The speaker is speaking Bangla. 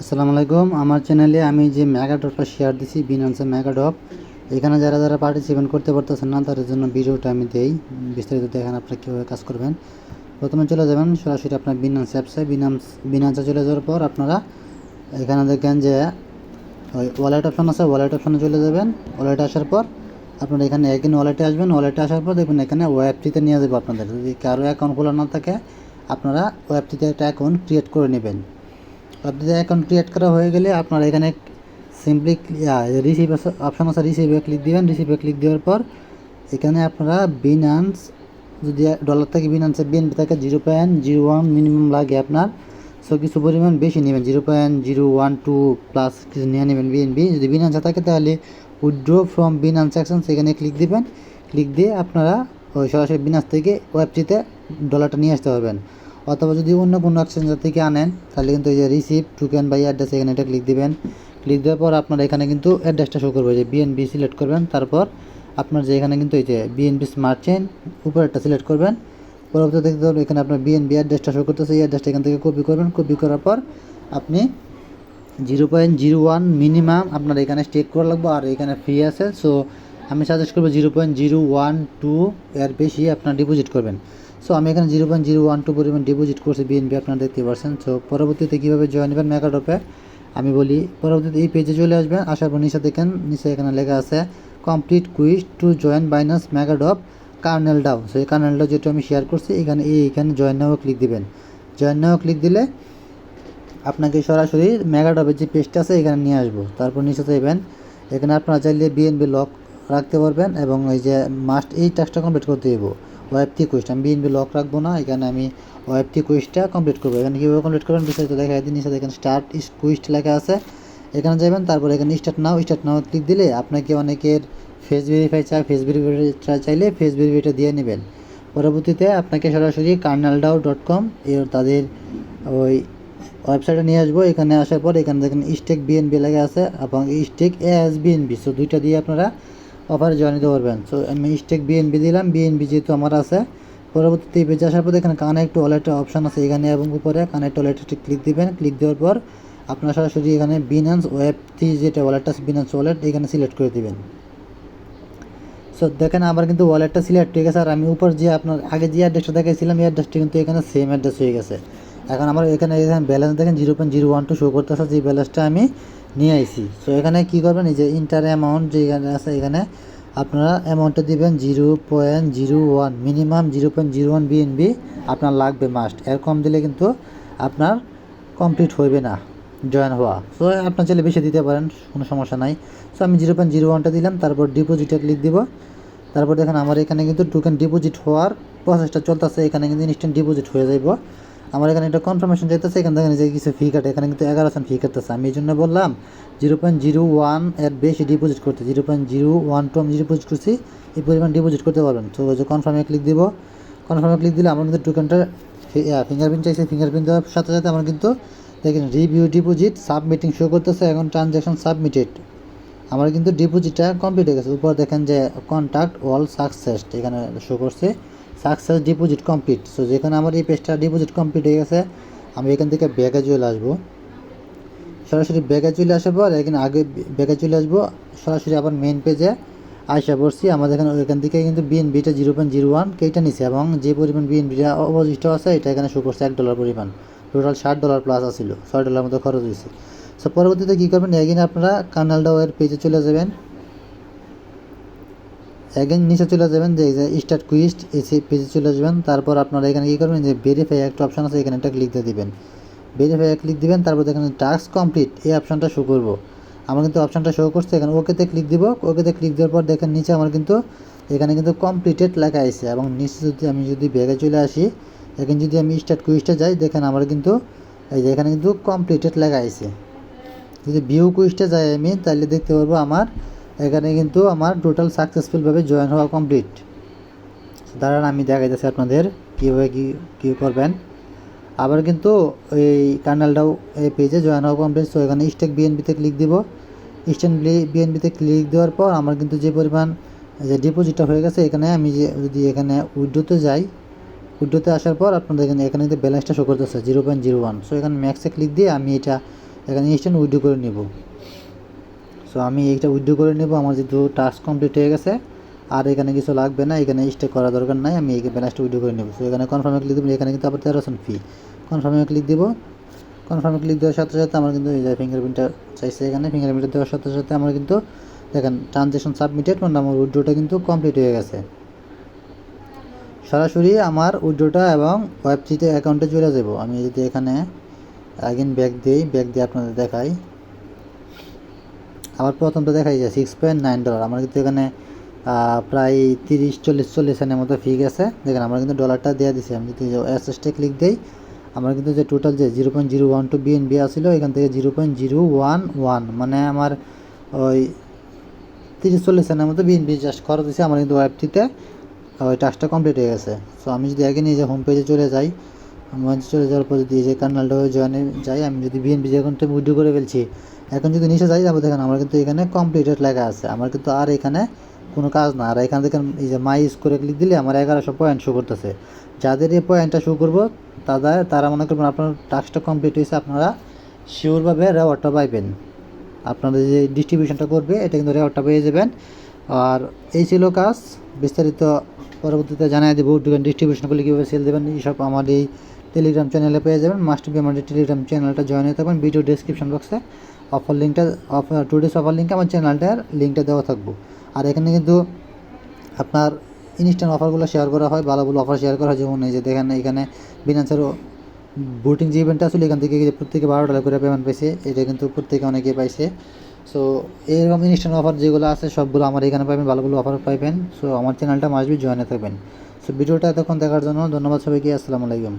আসসালামু আলাইকুম। আমার চ্যানেলে আমি যে মেগাডপটা শেয়ার দিছি বিনান্সে মেগাডপ এখানে যারা যারা পার্টিসিপেন্ট করতে পারতেছেন না, তাদের জন্য ভিডিওটা আমি দেই। বিস্তারিত দেখেন আপনারা কীভাবে কাজ করবেন। প্রথমে চলে যাবেন, সরাসরি আপনার বিনান্স অ্যাপসে বিনান্স বিনান্সে চলে যাওয়ার পর আপনারা এখানে দেখেন যে, ওই ওয়ালেট অপশন আছে ওয়ালেট অপশনে চলে যাবেন। ওয়ালেটে আসার পর আপনারা এখানে একদিন ওয়ালেটে আসবেন। ওয়ালেটে আসার পর দেখবেন এখানে ওয়েবটিতে নিয়ে যাব আপনাদের। যদি কারও অ্যাকাউন্ট খোলা না থাকে, আপনারা ওয়েবটিতে একটা অ্যাকাউন্ট ক্রিয়েট করে নেবেন। আপনাদের অ্যাকাউন্ট ক্রিয়েট করা হয়ে গেলে আপনারা এখানে সিম্পলি রিসিভ অপশন আছে রিসিভে ক্লিক দিবেন। রিসিভে ক্লিক দেওয়ার পর এখানে আপনারা বিনান্স যদি ডলার থেকে বিনান্সে বিএনপি থাকে zero point zero one minimum লাগে আপনার। সো কিছু পরিমাণ বেশি নেবেন zero point zero one two plus কিছু নিয়ে নেবেন বিএনপি যদি বিনান্সে থাকে, তাহলে উইথড্র ফ্রম বিনান্স অ্যাকশন সেখানে ক্লিক দিবেন। ক্লিক দিয়ে আপনারা ওই সরাসরি বিনান্স থেকে ওয়েবটিতে ডলারটা নিয়ে আসতে পারবেন। অথবা যদি অন্য কোনো এক্সচেঞ্জার থেকে আনেন, তাহলে কিন্তু এই যে রিসিভ টুকেন বা অ্যাড্রেস এখানে এটা ক্লিক দিবেন। ক্লিক দেওয়ার পর আপনার এখানে কিন্তু অ্যাড্রেসটা শো করবে, যে বিএনবি সিলেক্ট করবেন। তারপর আপনার যে এখানে কিন্তু এই যে বিএনবি স্মার্ট চেন উপরেরটা সিলেক্ট করবেন। পরবর্তী দেখতে পাবেন এখানে আপনার বিএনবি অ্যাড্রেসটা শো করতেছে, এই অ্যাড্রেসটা এখান থেকে কপি করবেন। কপি করার পর আপনি zero point zero one minimum আপনার এখানে স্টেক করা লাগবে, আর এখানে ফ্রি আছে। সো আমি সাজেস্ট করব zero point zero one two এর বেশি আপনার ডিপোজিট করবেন। সো আমি এখানে zero point zero one two পরিমাণ ডিপোজিট করছি বিএনপি আপনারা দেখতে পাচ্ছেন। সো পরবর্তীতে কীভাবে জয়েন নেবেন মেকাডপে আমি বলি, পরবর্তীতে এই পেজে চলে আসবেন, আসার পর নিচে দেখেন, নিচে এখানে লেখা আছে complete quiz to join Binance Megadrop kernel DAO so এই কার্নেল ডাও যেটা আমি শেয়ার করছি, এখানে এই, এখানে জয়েন নাও ক্লিক দিবেন। জয়েন নাও ক্লিক দিলে আপনাকে সরাসরি মেগাডপের যে পেজটা আছে, এখানে নিয়ে আসব। তারপর নিচে যাবেন এখানে আপনারা চাইলে বিএনবি লক রাখতে পারবেন এবং ওই যে মাস্ট এই টাস্কটা কমপ্লিট করতে দেবো ওয়েব টি কুইস্ট আমি বিএনবি লক রাখব না, এখানে আমি ওয়েব টি কুইস্টটা কমপ্লিট করব। এখানে কীভাবে কমপ্লিট করবেন বিস্তারিত দেখা দিন নিচে দেখেন স্টার্ট কুইস্ট লেখা আছে। এখানে যাবেন, তারপর এখানে start now start now click দিলে আপনাকে অনেকের ফেস ভেরিফাই চায় ফেস ভেরিফাই চাইলে ফেস ভেরিফাইটা দিয়ে নেবেন। পরবর্তীতে আপনাকে সরাসরি কার্নাল কার্নালডাও ডট কম এর তাদের ওই ওয়েবসাইটে নিয়ে আসব। এখানে আসার পর এখানে দেখেন স্টেক বিএনবি লেখা আছে, এবং stake A S BNB so দুইটা দিয়ে আপনারা অফারে জয়েন দিতে পারবেন। সো আমি স্টেক বিএনবি দিলাম। বিএনবি যেহেতু আমার আছে, পরবর্তীতে পেজে আসার পর এখানে কানেক্ট ওয়ালেটের অপশন আছে এখানে এবং উপরে। কানেক্ট ওয়ালেটে ক্লিক দিবেন। ক্লিক দেওয়ার পর আপনার সরাসরি এখানে বিনান্স ওয়েবটি যেটা ওয়ালেটটা আছে বিনান্স ওয়ালেট এখানে সিলেক্ট করে দিবেন। সো দেখেন আমার কিন্তু ওয়ালেটটা সিলেক্ট হয়ে গেছে। আর আমি উপর যে আপনার, আগে যে অ্যাড্রেসটা দেখাইছিলাম, এই অ্যাড্রেসটা কিন্তু এখানে সেম অ্যাড্রেস হয়ে গেছে। এখন আমার এখানে এখানে ব্যালেন্স দেখেন zero point zero one two show করতেছে যে ব্যালেন্সটা আমি নিয়ে আইছি। সো এখানে কী করবেন, এই যে ইন্টার অ্যামাউন্ট যে এখানে আছে, এখানে আপনারা অ্যামাউন্টটা দিবেন zero point zero one minimum zero point zero one BNB আপনার লাগবে মাস্ট এর কম দিলে কিন্তু আপনার কমপ্লিট হইবে না জয়েন হওয়া। সো আপনার চাইলে বেশি দিতে পারেন, কোনো সমস্যা নাই। সো আমি জিরো পয়েন্ট জিরো ওয়ানটা দিলাম, তারপর ডিপোজিটে ক্লিক দিব। তারপর দেখেন আমার এখানে কিন্তু টোকেন ডিপোজিট হওয়ার প্রসেসটা চলতেছে, এখানে কিন্তু ইনস্ট্যান্ট ডিপোজিট হয়ে যাইব। আমার এখানে একটা কনফার্মেশন যেতেছে এখান দেখেন যে কিছু ফি কাটে। এখানে কিন্তু এগারো সেন্ট ফি কাটতেছে। আমি এই জন্য বললাম জিরো পয়েন্ট জিরো ওয়ানের বেশি ডিপোজিট করতে zero point zero one two আমি ডিপোজিট করছি, এই পরিমাণ ডিপোজিট করতে পারবেন। তো যে কনফার্মে ক্লিক দিব। কনফার্মে ক্লিক দিলে আমার কিন্তু টোকেনটা ফিঙ্গারপ্রিন্ট চাইছে। ফিঙ্গারপ্রিন্ট দেওয়ার সাথে সাথে আমার কিন্তু দেখেন রিভিউ ডিপোজিট সাবমিটিং শো করতেছে, এখন ট্রানজ্যাকশন সাবমিটেড আমার কিন্তু ডিপোজিটটা কমপ্লিট হয়ে গেছে। উপর দেখেন যে কন্ট্যাক্ট অল সাকসেস এখানে শো করছে। সাকসেস ডিপোজিট কমপ্লিট সো যেখানে আমার এই পেজটা ডিপোজিট কমপ্লিট হয়ে গেছে, আমি এখান থেকে ব্যাগে চলে আসব। সরাসরি ব্যাগে চলে আসার পর, এখানে আগে ব্যাগে চলে আসব, সরাসরি আবার মেন পেজে আসা পড়ছি। আমাদের এখানে এখান থেকে কিন্তু বিএনবিটা জিরো পয়েন্ট জিরো ওয়ান কেটে নিছে এবং যে পরিমাণ বিএনবিটা অবশিষ্ট আছে, এটা এখানে শো করছে এক ডলার পরিমাণ। টোটাল ষাট ডলার প্লাস আছিল, ছয় ডলার মতো খরচ হয়েছে। সো পরবর্তীতে কী করবেন এগিন আপনারা কার্নালডাওয়ের পেজে চলে যাবেন। এগেন নিচে চলে যাবেন, যে স্টার্ট কুইস্ট এসে পেজে চলে যাবেন তারপর আপনারা এখানে কী করবেন, যে ভেরিফাই একটা অপশন আছে, এখানে একটা ক্লিক দিয়ে দিবেন। ভেরিফাই ক্লিক দিবেন, তারপর এখানে টাস্ক কমপ্লিট এই অপশানটা শো করব। আমার কিন্তু অপশানটা শো করছে, এখানে ওকেতে ক্লিক দিব। ওকেতে ক্লিক দেওয়ার পর দেখেন নিচে আমার কিন্তু, এখানে কিন্তু কমপ্লিটেড লেখা আছে। এবং নিচে যদি আমি যদি ব্যাগে চলে আসি, এখানে যদি আমি স্টার্ট কুইস্টে যাই, দেখেন আমার কিন্তু, এই যে এখানে কিন্তু কমপ্লিটেড লেখা আছে। যদি ভিউ কুইস্টে যাই আমি, তাহলে দেখতে পারব আমার এখানে কিন্তু আমার টোটাল সাকসেসফুলভাবে জয়েন হওয়া কমপ্লিট দাঁড়ান, আমি দেখাইতেছি আপনাদের কীভাবে কী কী করবেন। আবার কিন্তু এই কার্নালটাও এই পেজে জয়েন হওয়া কমপ্লিট তো এখানে স্টেক বিএনপিতে ক্লিক দিব। স্টেন বিএনপিতে ক্লিক দেওয়ার পর আমার কিন্তু যে পরিমাণ, যে ডিপোজিটটা হয়ে গেছে, এখানে আমি যে, যদি এখানে উইড্রোতে যাই উইড্রোতে আসার পর আপনাদের এখানে এখানে কিন্তু ব্যালেন্সটা শো করতেছে zero point zero one so এখানে ম্যাক্সে ক্লিক দিয়ে আমি এটা, এখানে ইনস্ট্যান্ট উইড্রো করে নেব। আমি এইটা উইড্রো করে নেব, আমার যেহেতু টাস্ক কমপ্লিট হয়ে গেছে, আর এখানে কিছু লাগবে না, এখানে স্টে করা দরকার নাই, আমি এই ব্যালেন্সটা উইড্রো করে নেব। সো এখানে কনফার্মে ক্লিক দেবো, এখানে কিন্তু আবার তেরো ফি কনফার্মে ক্লিক দেবো কনফার্মে ক্লিক দেওয়ার সাথে সাথে আমার কিন্তু এই যে ফিঙ্গারপ্রিন্টটা চাইছে এখানে ফিঙ্গারপ্রিন্ট দেওয়ার সাথে সাথে আমার কিন্তু দেখেন ট্রানজেকশন সাবমিটেড মানে আমার উইড্রোটা কিন্তু কমপ্লিট হয়ে গেছে। সরাসরি আমার উইড্রোটা এবং ওয়েবসাইটে অ্যাকাউন্টে চলে যাব। আমি যদি এখানে আগেন ব্যাক দিই ব্যাক দিয়ে আপনাদের দেখাই। আমার প্রথমটা দেখাই যায় সিক্স পয়েন্ট নাইন ডলার আমার কিন্তু এখানে প্রায় তিরিশ, চল্লিশ চল্লিশ সেনের মতো ফি গেছে। দেখেন, আমরা কিন্তু ডলারটা দেওয়া দিছি। আমি যদি এসএসটে ক্লিক দিই, আমার কিন্তু যে টোটাল যে zero point zero one two BNB আসছিল এখান থেকে zero point zero one one মানে আমার ওই তিরিশ, চল্লিশ সেনের মতো বিএনবি জাস্ট খরচ দিয়েছে আমার কিন্তু ওয়েবটিতে ওই টাস্কটা কমপ্লিট হয়ে গেছে। সো আমি যদি আগে যে হোম পেজে চলে যাই আমার চলে যাওয়ার পর যদি যে কার্নালটা জয়েনে যাই, আমি যদি বিএনপি অ্যাকাউন্টে উইড্রো করে ফেলছি এখন যদি নিচে যাই তারপর দেখেন আমার কিন্তু এখানে কমপ্লিটেড লেখা আছে। আমার কিন্তু আর এখানে কোনো কাজ না। আর এখান থেকে এই যে মাই করে ক্লিক দিলে আমার এগারোশো পয়েন্ট শো করতেছে। যাদের এই পয়েন্টটা শো করব, তাদের, তারা মনে করবেন আপনার টাস্কটা কমপ্লিট হয়েছে, আপনারা শিওরভাবে রেওয়ার্ডটা পাইবেন। আপনারা যে ডিস্ট্রিবিউশনটা করবে, এটা কিন্তু রেওয়ার্ডটা পেয়ে যাবেন। আর এই ছিল কাজ। বিস্তারিত পরবর্তীতে জানাই দেবো দোকান ডিস্ট্রিবিউশন করলে কীভাবে সেল দেবেন, এইসব আমার এই টেলিগ্রাম চ্যানেলে পেয়ে যাবেন। মাস্টার বি আমাদের টেলিগ্রাম চ্যানেলটা জয়েন হয়ে থাকবেন। ভিডিও ডিসক্রিপশন বক্সে অফার লিঙ্কটা অফার টু ডেস অফার লিঙ্কে আমার চ্যানেলটার লিঙ্কটা দেওয়া থাকব। আর এখানে কিন্তু আপনার ইনস্ট্যান্ট অফারগুলো শেয়ার করা হয় ভালো ভালো অফার শেয়ার করা হয়। যেমন এই যে দেখেন, এখানে বিনান্সেরও বুটিং যে ইভেন্টটা আসলে এখান থেকে প্রত্যেকে বারো ডলার করে পেমেন্ট পাইছে, এটা কিন্তু প্রত্যেকে অনেকে পাইছে। সো এরকম ইনস্ট্যান্ট অফার যেগুলো আছে, সবগুলো আমার এখানে পাবেন ভালো ভালো অফার পাইবেন। সো আমার চ্যানেলটা মাসবি জয়েনে থাকবেন। সো ভিডিওটা এতক্ষণ দেখার জন্য ধন্যবাদ সবাইকে, আসসালামু আলাইকুম।